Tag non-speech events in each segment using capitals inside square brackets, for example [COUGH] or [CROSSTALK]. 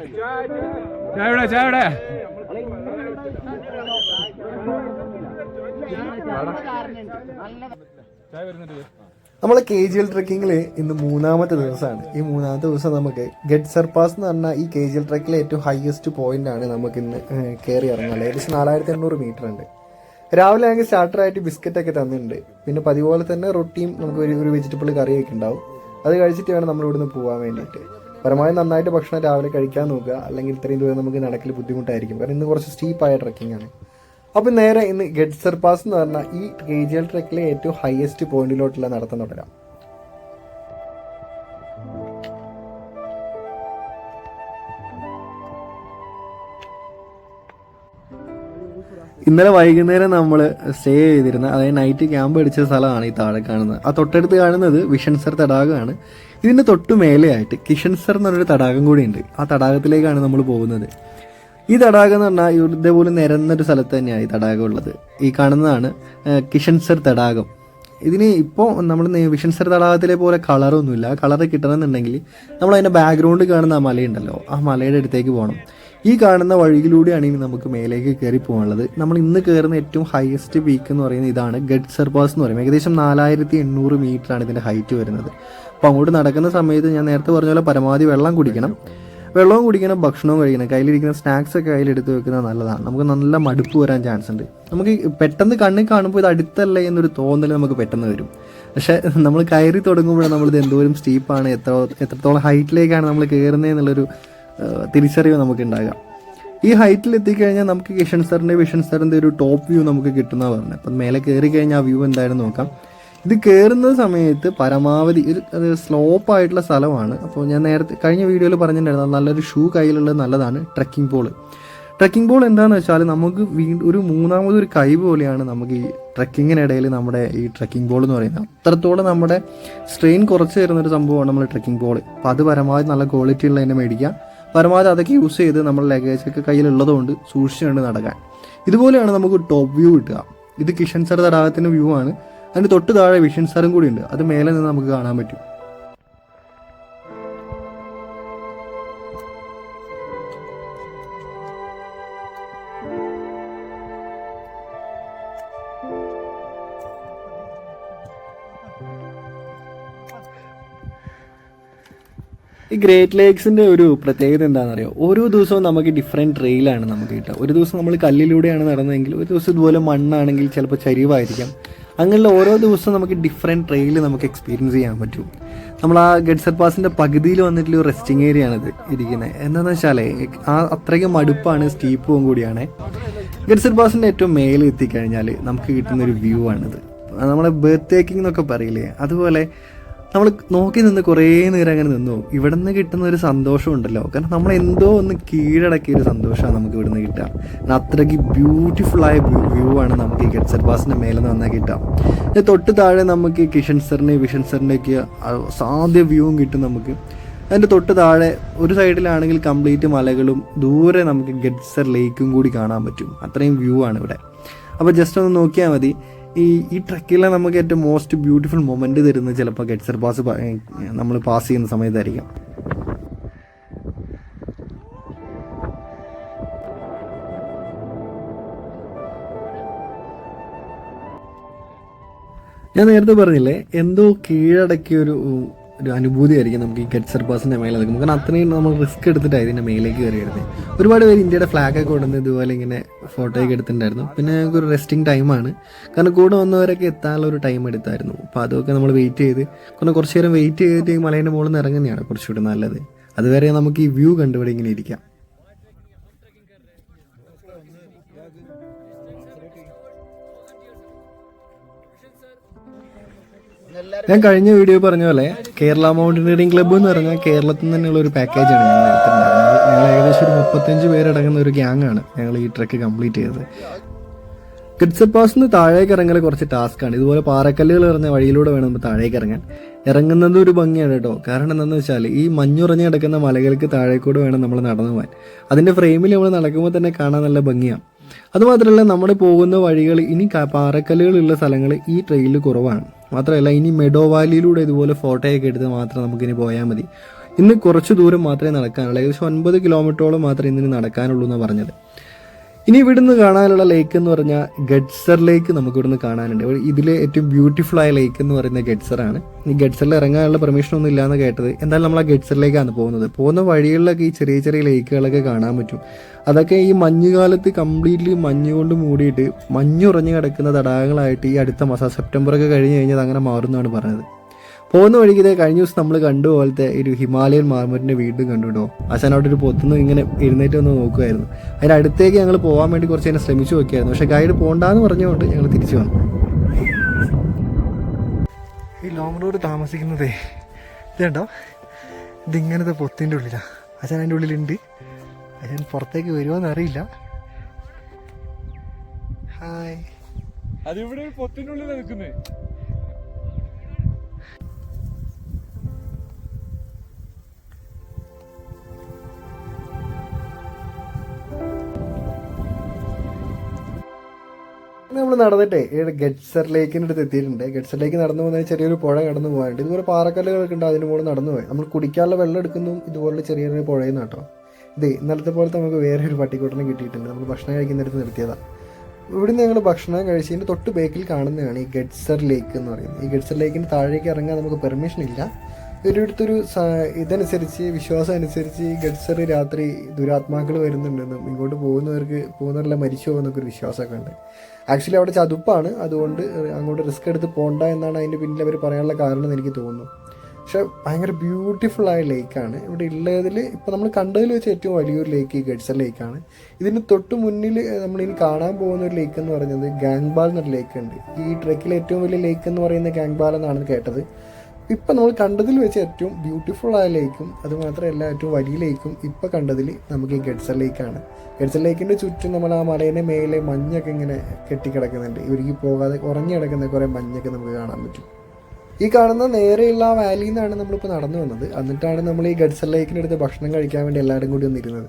ചായ ചായവിടെ. ചായ വരുന്നുണ്ട് നമ്മൾ കെ ജി എൽ ട്രക്കിങ്ങിൽ ഇന്ന് മൂന്നാമത്തെ ദിവസമാണ്. ഈ മൂന്നാമത്തെ ദിവസം നമുക്ക് ഗെറ്റ് സർപാസ് എന്ന് പറഞ്ഞാൽ ഈ കെ ജി എൽ ട്രക്കിലെ ഏറ്റവും ഹയസ്റ്റ് പോയിന്റ് ആണ് നമുക്ക് ഇന്ന് കയറി ഇറങ്ങുന്നത് ഏകദേശം നാലായിരത്തി എണ്ണൂറ് മീറ്റർ ഉണ്ട്. രാവിലെ ആണെങ്കിൽ സ്റ്റാർട്ടറായിട്ട് ബിസ്ക്കറ്റ് ഒക്കെ തന്നിട്ടുണ്ട്. പിന്നെ പതിപോലെ തന്നെ റൊട്ടിയും നമുക്ക് ഒരു ഒരു വെജിറ്റബിൾ കറിയൊക്കെ ഉണ്ടാവും. അത് കഴിച്ചിട്ട് വേണം നമ്മൾ ഇവിടുന്ന് പോകാൻ വേണ്ടിയിട്ട്. പരമാവധി നന്നായിട്ട് ഭക്ഷണം രാവിലെ കഴിക്കാൻ നോക്കുക. അല്ലെങ്കിൽ ഇത്രയും ദൂരം നമുക്ക് നടക്കൽ ബുദ്ധിമുട്ടായിരിക്കും. കാരണം ഇന്ന് കുറച്ച് സ്റ്റീപ്പായ ട്രക്കിംഗ് ആണ്. അപ്പം നേരെ ഇന്ന് ഗെറ്റ് സർപ്പാസ് എന്ന് പറഞ്ഞാൽ ഈ കെ ജി എൽ ട്രക്കിലെ ഏറ്റവും ഹയസ്റ്റ് പോയിന്റിലോട്ടുള്ള നടത്തം തുടരാം. ഇന്നലെ വൈകുന്നേരം നമ്മൾ സ്റ്റേ ചെയ്തിരുന്ന അതായത് നൈറ്റ് ക്യാമ്പ് അടിച്ച സ്ഥലമാണ് ഈ താഴെ കാണുന്നത്. ആ തൊട്ടടുത്ത് കാണുന്നത് വിഷൻസർ തടാകമാണ്. ഇതിന്റെ തൊട്ട് മേലെയായിട്ട് കിഷൻസർ പറഞ്ഞൊരു തടാകം കൂടിയുണ്ട്. ആ തടാകത്തിലേക്കാണ് നമ്മൾ പോകുന്നത്. ഈ തടാകം എന്ന് പറഞ്ഞാൽ ഇതേപോലെ നിരന്നൊരു സ്ഥലത്ത് തന്നെയാണ് ഈ തടാകം ഉള്ളത്. ഈ കാണുന്നതാണ് കിഷൻസർ തടാകം. ഇതിന് ഇപ്പോൾ നമ്മൾ വിഷൻസർ തടാകത്തിലെ പോലെ കളറൊന്നുമില്ല. കളർ കിട്ടണമെന്നുണ്ടെങ്കിൽ നമ്മൾ അതിന്റെ ബാക്ക്ഗ്രൗണ്ട് കാണുന്ന ആ മലയുണ്ടല്ലോ. ആ മലയുടെ അടുത്തേക്ക് പോകണം. ഈ കാണുന്ന വഴിയിലൂടെയാണ് ഇനി നമുക്ക് മേലേക്ക് കയറി പോകാനുള്ളത്. നമ്മൾ ഇന്ന് കയറുന്ന ഏറ്റവും ഹയസ്റ്റ് പീക്ക് എന്ന് പറയുന്ന ഇതാണ് ഗഡ് സർപാസ് എന്ന് പറയുന്നത് ഏകദേശം നാലായിരത്തി എണ്ണൂറ് മീറ്ററാണ് ഇതിന്റെ ഹൈറ്റ് വരുന്നത്. അപ്പോൾ അങ്ങോട്ട് നടക്കുന്ന സമയത്ത് ഞാൻ നേരത്തെ പറഞ്ഞ പോലെ പരമാവധി വെള്ളം കുടിക്കണം. വെള്ളവും കുടിക്കണം ഭക്ഷണവും കഴിക്കണം. കയ്യിലിരിക്കുന്ന സ്നാക്സ് ഒക്കെ കയ്യിലെടുത്ത് വെക്കുന്നത് നല്ലതാണ്. നമുക്ക് നല്ല മടുപ്പ് വരാൻ ചാൻസ് ഉണ്ട്. നമുക്ക് പെട്ടെന്ന് കണ്ണിൽ കാണുമ്പോൾ ഇത് അടുത്തല്ലേ എന്നൊരു തോന്നൽ നമുക്ക് പെട്ടെന്ന് വരും. പക്ഷെ നമ്മൾ കയറി തുടങ്ങുമ്പോഴാണ് നമ്മളിത് എന്തോരം സ്റ്റീപ്പാണ് എത്ര എത്രത്തോളം ഹൈറ്റിലേക്കാണ് നമ്മൾ കയറുന്നത് എന്നുള്ളൊരു തിരിച്ചറിവ് നമുക്ക് ഉണ്ടാകാം ഈ ഹൈറ്റിൽ എത്തിക്കഴിഞ്ഞാൽ നമുക്ക് കിഷൻ സാറിന്റെ വിഷൻ സാറിന്റെ ഒരു ടോപ്പ് വ്യൂ നമുക്ക് കിട്ടുന്ന പറഞ്ഞത് അപ്പം മേലെ കയറി കഴിഞ്ഞാൽ ആ വ്യൂ എന്തായാലും നോക്കാം. ഇത് കയറുന്ന സമയത്ത് പരമാവധി ഒരു സ്ലോപ്പ് ആയിട്ടുള്ള സ്ഥലമാണ്. അപ്പോൾ ഞാൻ നേരത്തെ കഴിഞ്ഞ വീഡിയോയിൽ പറഞ്ഞിട്ടുണ്ടായിരുന്നു നല്ലൊരു ഷൂ കയ്യിലുള്ളത് നല്ലതാണ് ട്രക്കിംഗ് പോൾ ട്രക്കിംഗ് പോൾ എന്താണെന്ന് വെച്ചാൽ നമുക്ക് വീണ്ടും ഒരു മൂന്നാമതൊരു കൈ പോലെയാണ് നമുക്ക് ഈ ട്രക്കിങ്ങിനിടയിൽ നമ്മുടെ ഈ ട്രക്കിംഗ് ബോൾ എന്ന് പറയുന്നത്. അത്രത്തോളം നമ്മുടെ സ്ട്രെയിൻ കുറച്ച് തരുന്ന ഒരു സംഭവമാണ് നമ്മൾ ട്രക്കിംഗ് ബോൾ അപ്പോൾ അത് പരമാവധി നല്ല ക്വാളിറ്റി ഉള്ള തന്നെ മേടിക്കുക. പരമാവധി അതൊക്കെ യൂസ് ചെയ്ത് നമ്മൾ ലഗേജ് ഒക്കെ കയ്യിലുള്ളതുകൊണ്ട് സൂക്ഷിച്ചുകൊണ്ട് നടക്കാൻ. ഇതുപോലെയാണ് നമുക്ക് ടോപ്പ് വ്യൂ കിട്ടുക. ഇത് കിഷൻ സർ തടാകത്തിന്റെ വ്യൂ ആണ്. അതിന് തൊട്ട് താഴെ വിഷൻ സാറും കൂടി ഉണ്ട്. അത് മേലെ നിന്ന് നമുക്ക് കാണാൻ പറ്റും. ഈ ഗ്രേറ്റ് ലേക്സിന്റെ ഒരു പ്രത്യേകത എന്താണെന്നറിയോ? ഓരോ ദിവസവും നമുക്ക് ഡിഫറെന്റ് ട്രെയിലാണ് നമുക്ക് കിട്ടുക. ഒരു ദിവസം നമ്മൾ കല്ലിലൂടെയാണ് നടന്നതെങ്കിൽ ഒരു ദിവസം ഇതുപോലെ മണ്ണാണെങ്കിൽ ചിലപ്പോൾ ചരിവായിരിക്കാം. അങ്ങനെയുള്ള ഓരോ ദിവസവും നമുക്ക് ഡിഫറെന്റ് ട്രെയിൽ നമുക്ക് എക്സ്പീരിയൻസ് ചെയ്യാൻ പറ്റും. നമ്മൾ ആ ഗഡ്സർ പാസിന്റെ പകുതിയിൽ വന്നിട്ടുള്ള ഒരു റെസ്റ്റിംഗ് ഏരിയ ആണിത് ഇരിക്കുന്നത്. എന്താണെന്ന് വെച്ചാലേ ആ അത്രയ്ക്കും മടുപ്പാണ് സ്റ്റീപ്പും കൂടിയാണ്. ഗഡ്സർ പാസിന്റെ ഏറ്റവും മേലെ എത്തിക്കഴിഞ്ഞാൽ നമുക്ക് കിട്ടുന്ന ഒരു വ്യൂ ആണിത്. നമ്മളെ ബർത്ത് ടേക്കിംഗ് എന്നൊക്കെ പറയില്ലേ? അതുപോലെ നമ്മൾ നോക്കി നിന്ന് കുറേ നേരം അങ്ങനെ നിന്നു. ഇവിടെ നിന്ന് കിട്ടുന്ന ഒരു സന്തോഷം ഉണ്ടല്ലോ. കാരണം നമ്മൾ എന്തോ ഒന്ന് കീഴടക്കിയ ഒരു സന്തോഷമാണ് നമുക്ക് ഇവിടെ നിന്ന് കിട്ടുക. കാരണം അത്രയ്ക്ക് ബ്യൂട്ടിഫുൾ ആയ വ്യൂ ആണ് നമുക്ക് ഈ ഗഡ്സർ പാസിന്റെ മേലെ നിന്ന് വന്നാൽ കിട്ടുക. തൊട്ട് താഴെ നമുക്ക് കിഷൻ സറിന്റെ വിഷൻ സറിന്റെയൊക്കെ സാധ്യ വ്യൂവും കിട്ടും നമുക്ക്. അതിന്റെ തൊട്ട് താഴെ ഒരു സൈഡിലാണെങ്കിൽ കംപ്ലീറ്റ് മലകളും ദൂരെ നമുക്ക് ഗഡ്സർ ലേക്കും കൂടി കാണാൻ പറ്റും. അത്രയും വ്യൂ ആണ് ഇവിടെ. അപ്പോൾ ജസ്റ്റ് ഒന്ന് നോക്കിയാൽ മതി. ഈ ഈ ട്രക്കിലെ നമുക്ക് ഏറ്റവും മോസ്റ്റ് ബ്യൂട്ടിഫുൾ മൊമെന്റ് തരുന്നത് ചിലപ്പോൾ ഗെറ്റ്സർ പാസ് നമ്മൾ പാസ് ചെയ്യുന്ന സമയത്തായിരിക്കും. ഞാൻ നേരത്തെ പറഞ്ഞില്ലേ എന്തോ കീഴടക്കിയ ഒരു ഒരു അനുഭൂതിയായിരിക്കും നമുക്ക് ഈ ഗഡ്സർ പാസിന്റെ മേലെ നിൽക്കുമ്പോൾ. കാരണം അത്രയും നമ്മൾ റിസ്ക് എടുത്തിട്ടാണ് ഇതിന്റെ മേലേക്ക് കയറി വരുന്നത് ഒരുപാട് പേര് ഇന്ത്യയുടെ ഫ്ലാഗ് ഒക്കെ കൊണ്ടുവന്ന് ഇതുപോലെ ഇങ്ങനെ ഫോട്ടോ ഒക്കെ എടുത്തിട്ടുണ്ടായിരുന്നു. പിന്നെ ഞങ്ങൾക്ക് ഒരു റെസ്റ്റിംഗ് ടൈമാണ് കാരണം കൂടെ വന്നവരൊക്കെ എത്താനുള്ള ഒരു ടൈം എടുത്തായിരുന്നു. അപ്പോൾ അതൊക്കെ നമ്മൾ വെയിറ്റ് ചെയ്ത് കാരണം കുറച്ച് നേരം വെയിറ്റ് ചെയ്തിട്ട് മലേന്റെ മുകളിൽ നിന്ന് ഇറങ്ങുന്നതാണ് കുറച്ചുകൂടി നല്ലത്. അതുവരെ നമുക്ക് ഈ വ്യൂ കണ്ടുപിടി ഇങ്ങനെ ഇരിക്കാം. ഞാൻ കഴിഞ്ഞ വീഡിയോ പറഞ്ഞ പോലെ കേരള മൗണ്ടനീറിംഗ് ക്ലബ്ബ് എന്ന് പറഞ്ഞാൽ കേരളത്തിൽ നിന്നുള്ള ഒരു പാക്കേജാണ് ഞങ്ങൾ ഞങ്ങൾ ഏകദേശം ഒരു മുപ്പത്തഞ്ച് പേരടങ്ങുന്ന ഒരു ഗ്യാങ് ആണ് ഞങ്ങൾ ഈ ട്രക്ക് കംപ്ലീറ്റ് ചെയ്തത്. കിഡ്സ് പാസ് നിന്ന് താഴേക്ക് ഇറങ്ങൽ കുറച്ച് ടാസ്ക്കാണ് ഇതുപോലെ പാറക്കല്ലുകൾ ഇറങ്ങുന്ന വഴിയിലൂടെ വേണം നമ്മൾ താഴേക്ക് ഇറങ്ങാൻ. ഇറങ്ങുന്നത് ഒരു ഭംഗിയാണ് കേട്ടോ. കാരണം എന്താണെന്ന് വെച്ചാൽ ഈ മഞ്ഞുറഞ്ഞ് കിടക്കുന്ന മലകൾക്ക് താഴേക്കൂടെ വേണം നമ്മൾ നടന്നു പോകാൻ അതിന്റെ ഫ്രെയിമിൽ നമ്മൾ നടക്കുമ്പോൾ തന്നെ കാണാൻ നല്ല ഭംഗിയാണ് അതുമാത്രമല്ല നമ്മൾ പോകുന്ന വഴികൾ ഇനി പാറക്കല്ലുകളുള്ള സ്ഥലങ്ങൾ ഈ ട്രെയിനിൽ കുറവാണ്. മാത്രമല്ല ഇനി മെഡോ വാലിയിലൂടെ ഇതുപോലെ ഫോട്ടോയൊക്കെ എടുത്ത് മാത്രം നമുക്കിനി പോയാൽ മതി. ഇന്ന് കുറച്ച് ദൂരം മാത്രമേ നടക്കാനുള്ളൂ. ഏകദേശം ഒൻപത് കിലോമീറ്ററോളം മാത്രമേ ഇന്നിന് നടക്കാനുള്ളൂ എന്നാണ് പറഞ്ഞത്. ഇനി ഇവിടുന്ന് കാണാനുള്ള ലേക്ക് എന്ന് പറഞ്ഞാൽ ഗഡ്സർ ലേക്ക് നമുക്ക് ഇവിടുന്ന് കാണാനുണ്ട്. ഇതിലെ ഏറ്റവും ബ്യൂട്ടിഫുൾ ആയ ലേക്ക് എന്ന് പറയുന്നത് ആണ്. ഈ ഗഡ്സറിൽ ഇറങ്ങാനുള്ള പെർമിഷൻ ഒന്നും ഇല്ലാന്ന് കേട്ടത്. എന്തായാലും നമ്മൾ ആ ഗഡ്സറിലേക്കാണ് പോകുന്നത്. പോകുന്ന വഴികളിലൊക്കെ ഈ ചെറിയ ചെറിയ ലേക്കുകളൊക്കെ കാണാൻ പറ്റും. അതൊക്കെ ഈ മഞ്ഞുകാലത്ത് കംപ്ലീറ്റ്ലി മഞ്ഞ് കൊണ്ട് മൂടിയിട്ട് മഞ്ഞുറഞ്ഞു കിടക്കുന്ന തടാകങ്ങളായിട്ട് ഈ അടുത്ത മാസം സെപ്റ്റംബർ ഒക്കെ കഴിഞ്ഞ് കഴിഞ്ഞാൽ അങ്ങനെ മാറുന്നതാണ് പറഞ്ഞത്. പോകുന്ന വഴിക്ക് ഇതേ കഴിഞ്ഞ ദിവസം നമ്മൾ കണ്ടു പോലത്തെ ഒരു ഹിമാലയൻ മാർമറിന്റെ വീണ്ടും കണ്ടുട്ടോ അച്ഛൻ അവിടെ ഒരു പൊത്തുനിന്ന് ഇങ്ങനെ എഴുന്നേറ്റ് ഒന്ന് നോക്കുമായിരുന്നു അതിന്റെ അടുത്തേക്ക് ഞങ്ങൾ പോകാൻ വേണ്ടി കുറച്ച് നേരം ശ്രമിച്ചു നോക്കിയായിരുന്നു. പക്ഷേ ഗൈഡ് പോകണ്ടെന്ന് പറഞ്ഞുകൊണ്ട് ഞങ്ങൾ തിരിച്ചു വന്നു. ഈ ലോങ് റോഡ് താമസിക്കുന്നതേ ഇതുണ്ടോ ഇതിങ്ങനത്തെ പൊത്തിന്റെ ഉള്ളിലാണ് അച്ഛൻ അതിന്റെ ഉള്ളിലുണ്ട്. അച്ഛൻ പുറത്തേക്ക് വരുമോ എന്നറിയില്ല ഹായ് അതിവിടെ പൊത്തിന്റെ ഉള്ളിൽ നിൽക്കുന്നേ. നമ്മൾ നടന്നിട്ടേ ഗഡ്സർ ലേക്കിന്റെ അടുത്ത് എത്തിയിട്ടുണ്ട്. ഗഡ്സർ ലേക്ക് നടന്നു പോകുന്ന ചെറിയൊരു പുഴ കടന്നു പോകാനുണ്ട്. ഇതുപോലെ പാറക്കല്ലുകളൊക്കെ ഉണ്ട് അതിന് മുകളിൽ നടന്നു പോയി. നമ്മൾ കുടിക്കാനുള്ള വെള്ളം എടുക്കുന്നു ഇതുപോലെ ചെറിയൊരു ചെറിയ പുഴയിൽ നിന്ന് കേട്ടോ ഇത് ഇന്നലത്തെ പോലത്തെ നമുക്ക് വേറെ ഒരു പട്ടിക്കൂട്ടനെ കിട്ടിയിട്ടുണ്ട്. നമ്മൾ ഭക്ഷണം കഴിക്കുന്നിടത്ത് നിർത്തിയതാണ് ഇവിടുന്ന് ഞങ്ങൾ ഭക്ഷണം കഴിച്ചതിന്റെ തൊട്ട് ബേക്കിൽ കാണുന്നതാണ് ഈ ഗഡ്സർ ലേക്ക് എന്ന് പറയുന്നത്. ഈ ഗഡ്സർ ലേക്കിന് താഴേക്ക് ഇറങ്ങാൻ നമുക്ക് പെർമിഷൻ ഇല്ല. ഒരിടത്തൊരു ഇതനുസരിച്ച് വിശ്വാസം അനുസരിച്ച് ഗഡ്സർ രാത്രി ദുരാത്മാക്കൾ വരുന്നുണ്ടെന്നും ഇങ്ങോട്ട് പോകുന്നവർക്ക് പോകുന്നവരെല്ലാം മരിച്ചു പോകുന്നൊക്കെ ഒരു വിശ്വാസമൊക്കെ ഉണ്ട്. ആക്ച്വലി അവിടെ ചതുപ്പാണ്. അതുകൊണ്ട് അങ്ങോട്ട് റിസ്ക് എടുത്ത് പോകണ്ട എന്നാണ് അതിന്റെ പിന്നിൽ അവർ പറയാനുള്ള കാരണം എന്ന് എനിക്ക് തോന്നുന്നു. പക്ഷെ ഭയങ്കര ബ്യൂട്ടിഫുൾ ആയ ലേക്കാണ് ഇവിടെ ഉള്ളതിൽ ഇപ്പോൾ നമ്മൾ കണ്ടതിൽ വെച്ച് ഏറ്റവും വലിയൊരു ലേക്ക് ഈ ഗഡ്സർ ലേക്കാണ് ഇതിന് തൊട്ട് മുന്നിൽ ഇനി കാണാൻ പോകുന്ന ഒരു ലേക്ക് എന്ന് പറയുന്നത് ഗാങ്ബാൽ എന്നൊരു ലേക്ക് ഉണ്ട്. ഈ ട്രെക്കിലെ ഏറ്റവും വലിയ ലേക്ക് എന്ന് പറയുന്നത് ഗാങ്ബാൽ എന്നാണ് കേട്ടത്. ഇപ്പം നമ്മൾ കണ്ടതിൽ വെച്ച് ഏറ്റവും ബ്യൂട്ടിഫുൾ ആയ ലേക്കും അതുമാത്രമല്ല ഏറ്റവും വലിയ ലേക്കും ഇപ്പം കണ്ടതിൽ നമുക്ക് ഈ ഗഡ്സർ ലേക്കാണ്. ഗഡ്സർ ലേക്കിന്റെ ചുറ്റും നമ്മൾ ആ മലേന്റെ മേലെ മഞ്ഞൊക്കെ ഇങ്ങനെ കെട്ടിക്കിടക്കുന്നുണ്ട്. ഇവർക്ക് പോകാതെ ഉറങ്ങി കിടക്കുന്ന കുറേ മഞ്ഞൊക്കെ നമുക്ക് കാണാൻ പറ്റും. ഈ കാണുന്ന നേരെയുള്ള ആ വാലിയിൽ നിന്നാണ് നമ്മളിപ്പോൾ നടന്നു വന്നത്. എന്നിട്ടാണ് നമ്മൾ ഈ ഗഡ്സർ ലേക്കിന്റെ അടുത്ത് ഭക്ഷണം കഴിക്കാൻ വേണ്ടി എല്ലാവരും കൂടി വന്നിരുന്നത്.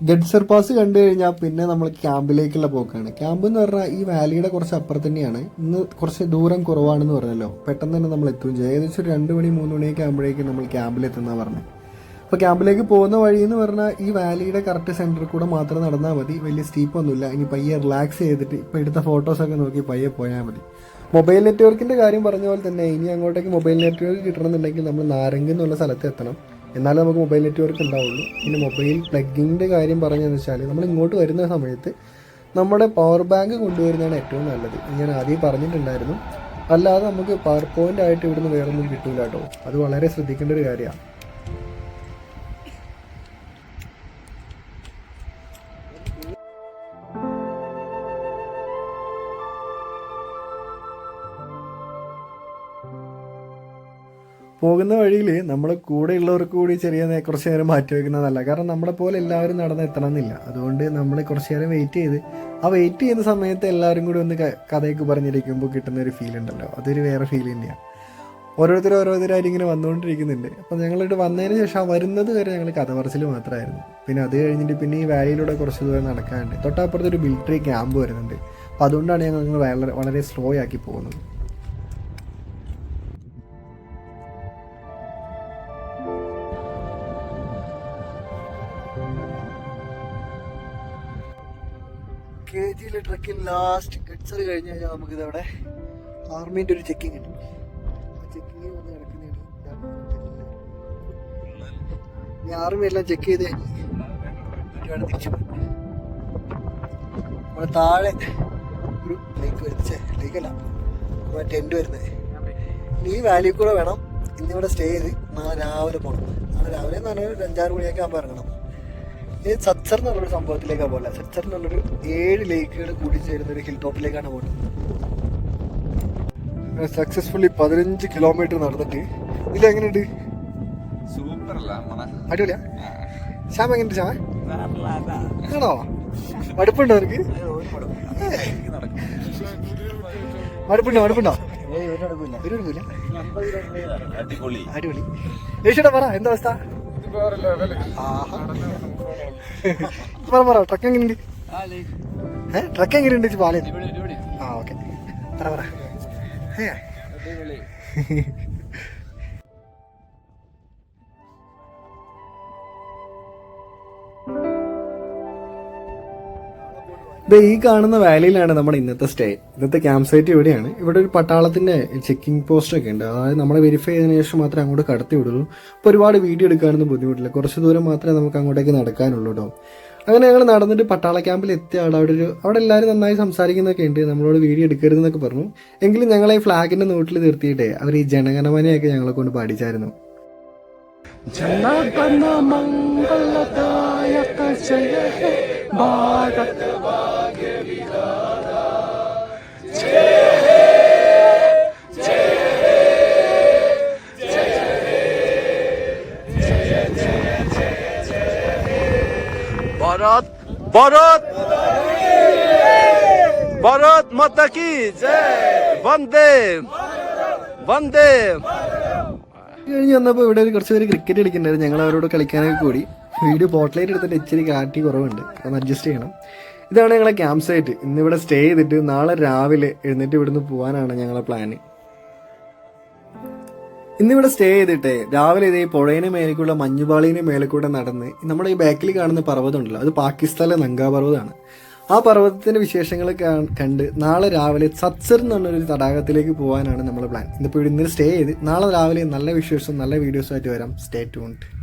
ഗഡ്സർ പാസ് കണ്ടു കഴിഞ്ഞാൽ പിന്നെ നമ്മൾ ക്യാമ്പിലേക്കുള്ള പോക്കാണ്. ക്യാമ്പ് എന്ന് പറഞ്ഞാൽ ഈ വാലിയുടെ കുറച്ച് അപ്പുറത്ത് തന്നെയാണ് ഇന്ന് കുറച്ച് ദൂരം കുറവാണെന്ന് പറഞ്ഞല്ലോ. പെട്ടെന്ന് തന്നെ നമ്മൾ എത്തുകയും ചെയ്യും. ഏകദേശം ഒരു രണ്ട് മണി മൂന്ന് മണിയൊക്കെ ആകുമ്പോഴേക്കും നമ്മൾ ക്യാമ്പിൽ എത്തുന്ന പറഞ്ഞത് അപ്പോൾ ക്യാമ്പിലേക്ക് പോകുന്ന വഴി എന്ന് പറഞ്ഞാൽ ഈ വാലിയുടെ കറക്റ്റ് സെന്ററിൽ കൂടെ മാത്രം നടന്നാൽ മതി. വലിയ സ്റ്റീപ്പൊന്നുമില്ല. ഇനി പയ്യെ റിലാക്സ് ചെയ്തിട്ട് ഇപ്പോൾ എടുത്ത ഫോട്ടോസൊക്കെ നോക്കി പയ്യെ പോയാൽ മതി. മൊബൈൽ നെറ്റ്വർക്കിന്റെ കാര്യം പറഞ്ഞ പോലെ തന്നെ ഇനി അങ്ങോട്ടേക്ക് മൊബൈൽ നെറ്റ്വർക്ക് കിട്ടണമെന്നുണ്ടെങ്കിൽ നമ്മൾ നാരങ്ങ എന്നുള്ള സ്ഥലത്ത് എത്തണം. എന്നാലേ നമുക്ക് മൊബൈൽ നെറ്റ്വർക്ക് ഉണ്ടാവുള്ളൂ. പിന്നെ മൊബൈൽ പ്ലഗിങ്ങിന്റെ കാര്യം പറഞ്ഞതെന്ന് വെച്ചാൽ നമ്മൾ ഇങ്ങോട്ട് വരുന്ന സമയത്ത് നമ്മുടെ പവർ ബാങ്ക് കൊണ്ടുവരുന്നതാണ് ഏറ്റവും നല്ലത്. ഞാൻ ആദ്യം പറഞ്ഞിട്ടുണ്ടായിരുന്നു. അല്ലാതെ നമുക്ക് പവർ പോയിന്റ് ആയിട്ട് ഇവിടുന്ന് വേറൊന്നും കിട്ടൂല കേട്ടോ. അത് വളരെ ശ്രദ്ധിക്കേണ്ട ഒരു കാര്യമാണ്. പോകുന്ന വഴിയിൽ നമ്മളെ കൂടെയുള്ളവർക്ക് കൂടി ചെറിയ കുറച്ച് നേരം മാറ്റി വയ്ക്കുന്നതല്ല കാരണം നമ്മളെ പോലെ എല്ലാവരും നടന്ന് എത്തണം എന്നില്ല അതുകൊണ്ട് നമ്മൾ കുറച്ച് നേരം വെയിറ്റ് ചെയ്ത് ആ വെയിറ്റ് ചെയ്യുന്ന സമയത്ത് എല്ലാവരും കൂടി ഒന്ന് കഥയൊക്കെ പറഞ്ഞിരിക്കുമ്പോൾ കിട്ടുന്ന ഒരു ഫീൽ ഉണ്ടല്ലോ. അതൊരു വേറെ ഫീൽ തന്നെയാണ്. ഓരോരുത്തർ ഓരോരുത്തരായിട്ട് ഇങ്ങനെ വന്നുകൊണ്ടിരിക്കുന്നുണ്ട്. അപ്പം ഞങ്ങളിട്ട് വന്നതിന് ശേഷം ആ വരുന്നത് വരെ ഞങ്ങൾ കഥ പറച്ചിൽ മാത്രമായിരുന്നു. പിന്നെ അത് കഴിഞ്ഞിട്ട് പിന്നെ ഈ വാലിയിലൂടെ കുറച്ച് ദൂരം നടക്കാനുണ്ട്. തൊട്ടപ്പുറത്തൊരു മിലിറ്ററി ക്യാമ്പ് വരുന്നുണ്ട്. അപ്പോൾ അതുകൊണ്ടാണ് ഞങ്ങൾ വളരെ വളരെ സ്ലോ ആക്കി പോകുന്നത്. ട്രക്കിൽ ലാസ്റ്റ് ഗഡ്സർ കഴിഞ്ഞ് കഴിഞ്ഞാൽ നമുക്കിത് അവിടെ ആർമീന്റെ ഒരു ചെക്കിംഗ് ഉണ്ട് ആ ചെക്കിങ് വന്ന് കിടക്കുന്നതാണ് ആർമി എല്ലാം ചെക്ക് ചെയ്ത് വേണം തിരിച്ചു. നമ്മുടെ താഴെ ഒരു ലേക്ക് വരുന്നത് ലേക്കല്ല ടെന്റ് വരുന്നത് ഈ വാലിയിൽ കൂടെ വേണം ഇന്നിവിടെ സ്റ്റേ ചെയ്ത് നാളെ രാവിലെ പോകണം നാളെ രാവിലെ എന്ന് പറഞ്ഞാൽ ഒരു അഞ്ചാറ് മണിയൊക്കെ ആകുമ്പോൾ ഇറങ്ങണം. സത്സർ എന്നുള്ളൊരു സംഭവത്തിലേക്കാണ് പോലെ സത്സർ എന്നുള്ളൊരു ഏഴ് ലേക്കുകൾ കൂടി ചേരുന്ന ഒരു ഹിൽ ടോപ്പിലേക്കാണ് പോകുന്നത് സക്സസ്ഫുള്ളി പതിനഞ്ച് കിലോമീറ്റർ നടന്നിട്ട്. അല്ല നമ്മളെ. അടിപൊളിയാ? ശ്യാമ എങ്ങനെയുണ്ട് ശ്യാമ? ആണോ? മടുപ്പുണ്ടോ അവർക്ക് മടുപ്പുണ്ടോ മടുപ്പുണ്ടോ? അടിപൊളി. അടിപൊളി. യേശുടാ പറ എന്താ അവസ്ഥ? ആഹാ. [LAUGHS] പറ പറ ട്രക്ക് എങ്ങനെയുണ്ട് ട്രക്ക് ആ ഓക്കെ. പറ പറ. ഹേ. [LAUGHS] ദേ ഈ കാണുന്ന വാലിയിലാണ് നമ്മുടെ ഇന്നത്തെ സ്റ്റേ. ഇന്നത്തെ ക്യാമ്പ് സൈറ്റ് ഇവിടെയാണ്. ഇവിടെ ഒരു പട്ടാളത്തിന്റെ ചെക്കിംഗ് പോസ്റ്റ് ഒക്കെ ഉണ്ട്. അതായത് നമ്മളെ വെരിഫൈ ചെയ്തതിനു ശേഷം മാത്രമേ അങ്ങോട്ട് കടത്തി വിടുള്ളൂ. അപ്പോൾ ഒരുപാട് വീഡിയോ എടുക്കാനൊന്നും ബുദ്ധിമുട്ടില്ല. കുറച്ച് ദൂരം മാത്രമേ നമുക്ക് അങ്ങോട്ടേക്ക് നടക്കാനുള്ളൂ കേട്ടോ അങ്ങനെ ഞങ്ങൾ നടന്നിട്ട് പട്ടാള ക്യാമ്പിൽ എത്തിയ ആൾ അവിടെ ഒരു അവിടെ എല്ലാവരും നന്നായി സംസാരിക്കുന്നൊക്കെ ഉണ്ട്. നമ്മളോട് വീഡിയോ എടുക്കരുതെന്നൊക്കെ പറഞ്ഞു. എങ്കിലും ഞങ്ങളെ ഈ ഫ്ലാഗിന്റെ നോട്ടിൽ നിർത്തിയിട്ട് അവർ ഈ ജനഗണമനയൊക്കെ ഞങ്ങളെ കൊണ്ട് പാടിച്ചായിരുന്നു. ജനഗണ മംഗളദായക ജയ ഭാരത भारत भारत। भारत माता की വന്ദേ വന്ദേ കഴിഞ്ഞ് വന്നപ്പോൾ ഇവിടെ ഒരു കുറച്ച് പേര് ക്രിക്കറ്റ് കളിക്കുന്നുണ്ടായിരുന്നു. ഞങ്ങൾ അവരോട് കളിക്കാനൊക്കെ കൂടി. വീഡിയോ പോർട്ട്ലൈറ്റ് എടുത്തിട്ട് ഇച്ചിരി കാട്ടി കുറവുണ്ട്. ഒന്ന് അഡ്ജസ്റ്റ് ചെയ്യണം. ഇതാണ് ഞങ്ങളുടെ ക്യാമ്പ് സൈറ്റ് ഇന്നിവിടെ സ്റ്റേ ചെയ്തിട്ട് നാളെ രാവിലെ എഴുന്നേറ്റ് ഇവിടുന്ന് പോകാനാണ് ഞങ്ങളെ പ്ലാന് ഇന്നിവിടെ സ്റ്റേ ചെയ്തിട്ട് രാവിലെ ഇതേ പുഴയിന് മേലേക്കുള്ള മഞ്ഞുപാളിന് മേലെ കൂടെ നടന്ന് നമ്മുടെ ഈ ബാക്കിൽ കാണുന്ന പർവതം ഉണ്ടല്ലോ അത് പാകിസ്ഥാനിലെ നങ്കാ പർവതമാണ്. ആ പർവതത്തിന്റെ വിശേഷങ്ങൾ കണ്ട് നാളെ രാവിലെ സത്സർ എന്ന് പറഞ്ഞൊരു തടാകത്തിലേക്ക് പോകാനാണ് നമ്മുടെ പ്ലാൻ ഇന്നിപ്പോൾ ഇന്നലെ സ്റ്റേ ചെയ്ത് നാളെ രാവിലെ നല്ല വിശേഷം നല്ല വീഡിയോസുമായിട്ട് വരാം. Stay tuned